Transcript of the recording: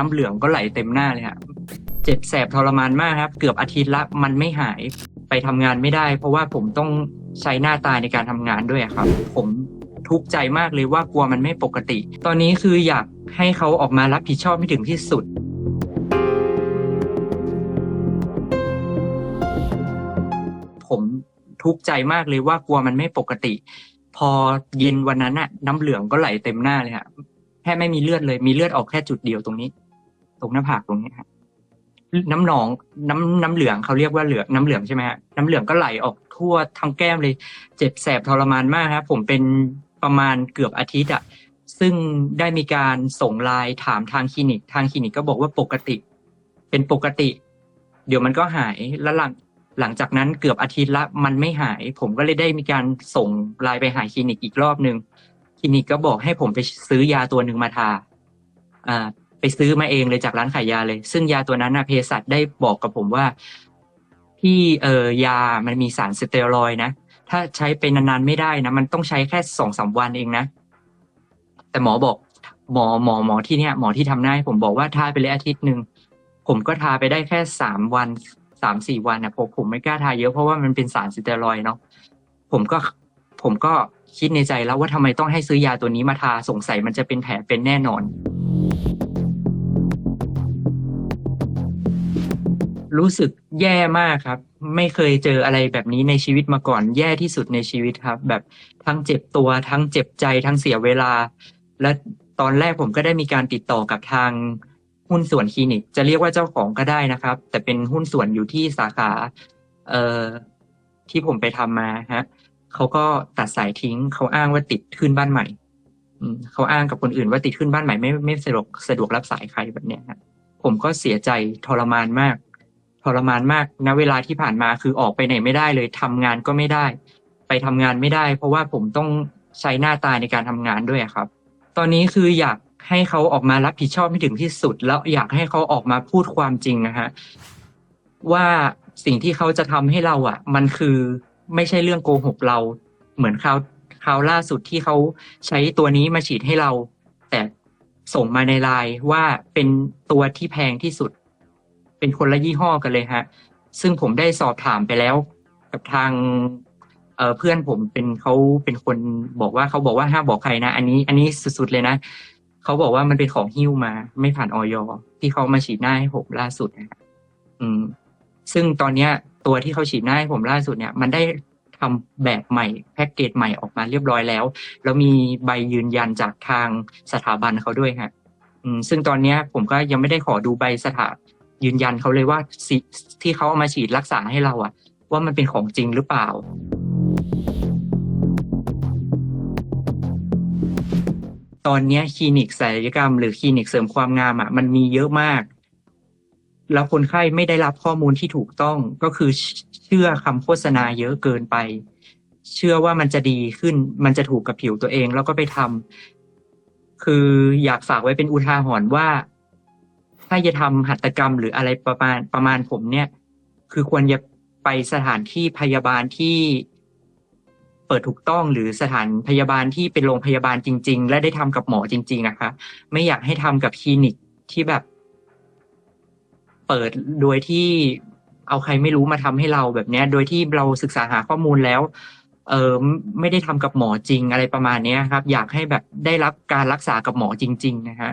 น้ำเหลืองก็ไหลเต็มหน้าเลยฮะเจ็บแสบทรมานมากครับ เกือบอาทิตย์ละมันไม่หายไปทำงานไม่ได้ เพราะว่าผมต้องใช้หน้าตาในการทำงานด้วยครับ ผมทุกข์ใจมากเลยว่ากลัวมันไม่ปกติ ตอนนี้คืออยากให้เขาออกมารับผิดชอบให้ถึงที่สุดผมทุกข์ใจมากเลยว่ากลัวมันไม่ปกติ พอเย็นวันนั้นน่ะน้ำเหลืองก็ไหลเต็มหน้าเลยฮะแค่ไม่มีเลือดเลยมีเลือดออกแค่จุดเดียวตรงนี้ ตรงหน้าผากตรงนี้ฮะน้ำหนองน้ำน้ำเหลืองเขาเรียกว่าเหลืองน้ำเหลืองใช่ไหมฮะน้ำเหลืองก็ไหลออกทั่วทั้งแก้มเลย เจ็บแสบทรมานมากครับผมเป็นประมาณเกือบอาทิตย์อะซึ่งได้มีการส่งไลน์ถามทางคลินิก ทางคลินิกก็บอกว่าปกติ เป็นปกติ เดี๋ยวมันก็หายแล้วหลังหลังจากนั้นเกือบอาทิตย์ละมันไม่หาย ผมก็เลยได้มีการส่งไลน์ไปหาคลินิกอีกรอบหนึ่งคลินิกก็บอกให้ผมไปซื้อยาตัวหนึ่งมาทาอ่า ไปซื้อมาเองเลยจากร้านขายยาเลย ซึ่งยาตัวนั้นนะเภสัชได้บอกกับผมว่า ที่เออยามันมีสารสเตียรอยนะ ถ้าใช้ไปนานๆไม่ได้นะ มันต้องใช้แค่สองสามวันเองนะ แต่หมอบอก หมอหมอหมอที่เนี่ยหมอที่ทำหน้าให้ผมบอกว่าทาไปเลยอาทิตย์หนึ่งผมก็ทาไปได้แค่สามวันสามสี่วันนะผมผมไม่กล้าทาเยอะเพราะว่ามันเป็นสารสเตียรอยเนาะผมก็ผมก็คิดในใจแล้วว่าทำไมต้องให้ซื้อยาตัวนี้มาทาสงสัยมันจะเป็นแผลเป็นแน่นอน รู้สึกแย่มากครับ ไม่เคยเจออะไรแบบนี้ในชีวิตมาก่อน แย่ที่สุดในชีวิตครับ แบบทั้งเจ็บตัวทั้งเจ็บใจทั้งเสียเวลา และตอนแรกผมก็ได้มีการติดต่อกับทางหุ้นส่วนคลินิก จะเรียกว่าเจ้าของก็ได้นะครับ แต่เป็นหุ้นส่วนอยู่ที่สาขาเอ่อที่ผมไปทำมาฮะเขาก็ตัดสายทิ้ง เขาอ้างว่าติดขึ้นบ้านใหม่เขาอ้างกับคนอื่นว่าติดขึ้นบ้านใหม่ไม่ไม่สะดวกสะดวกรับสายใครแบบเนี้ยครับผมก็เสียใจทรมานมาก ทรมานมากณเวลาที่ผ่านมาคือออกไปไหนไม่ได้เลยทำงานก็ไม่ได้ ไปทำงานไม่ได้ เพราะว่าผมต้องใช้หน้าตาในการทำงานด้วยครับ ตอนนี้คืออยากให้เขาออกมารับผิดชอบให้ถึงที่สุด แล้วอยากให้เขาออกมาพูดความจริงนะฮะว่าสิ่งที่เขาจะทำให้เราอะ มันคือไม่ใช่เรื่องโกหกเรา เหมือนคราวคราวล่าสุดที่เขาใช้ตัวนี้มาฉีดให้เรา แต่ส่งมาในไลน์ว่าเป็นตัวที่แพงที่สุด เป็นคนละยี่ห้อกันเลยฮะ ซึ่งผมได้สอบถามไปแล้ว กับทางเเพื่อนผมเป็นเขาเป็นคนบอกว่าเขาบอกว่าห้ามบอกใครนะ อันนี้อันนี้สุดๆเลยนะเขาบอกว่ามันเป็นของหิ้วมา ไม่ผ่านออยที่เขามาฉีดหน้าให้ผมล่าสุดนะครับอืม ซึ่งตอนเนี้ย ตัวที่เขาฉีดหน้าให้ผมล่าสุดเนี่ย มันได้ทำแบบใหม่แพ็กเกจใหม่ออกมาเรียบร้อยแล้ว แล้วมีใบยืนยันจากทางสถาบันเขาด้วยฮะ อืม ซึ่งตอนเนี้ยผมก็ยังไม่ได้ขอดูใบสถา ยืนยันเขาเลยว่าที่เขาเอามาฉีดรักษาให้เราอะว่ามันเป็นของจริงหรือเปล่า ตอนนี้คลินิกศัลยกรรม หรือคลินิกเสริมความงามอะมันมีเยอะมาก แล้วคนไข้ไม่ได้รับข้อมูลที่ถูกต้องก็คือเชื่อคำโฆษณาเยอะเกินไป เชื่อว่ามันจะดีขึ้น มันจะถูกกับผิวตัวเองแล้วก็ไปทำคืออยากฝากไว้เป็นอุทาหรณ์ว่า ถ้าจะทำหัตถกรรมหรืออะไรประมาณประมาณผมเนี่ย คือควรจะไปสถานที่พยาบาลที่เปิดถูกต้องหรือสถานพยาบาลที่เป็นโรงพยาบาลจริง ๆ และได้ทำกับหมอจริง ๆ นะคะ ไม่อยากให้ทำกับคลินิกที่แบบ เปิดโดยที่เอาใครไม่รู้มาทำให้เราแบบเนี้ย โดยที่เราศึกษาหาข้อมูลแล้ว เออไม่ได้ทำกับหมอจริงอะไรประมาณเนี้ยครับ อยากให้แบบได้รับการรักษากับหมอจริง ๆ นะฮะ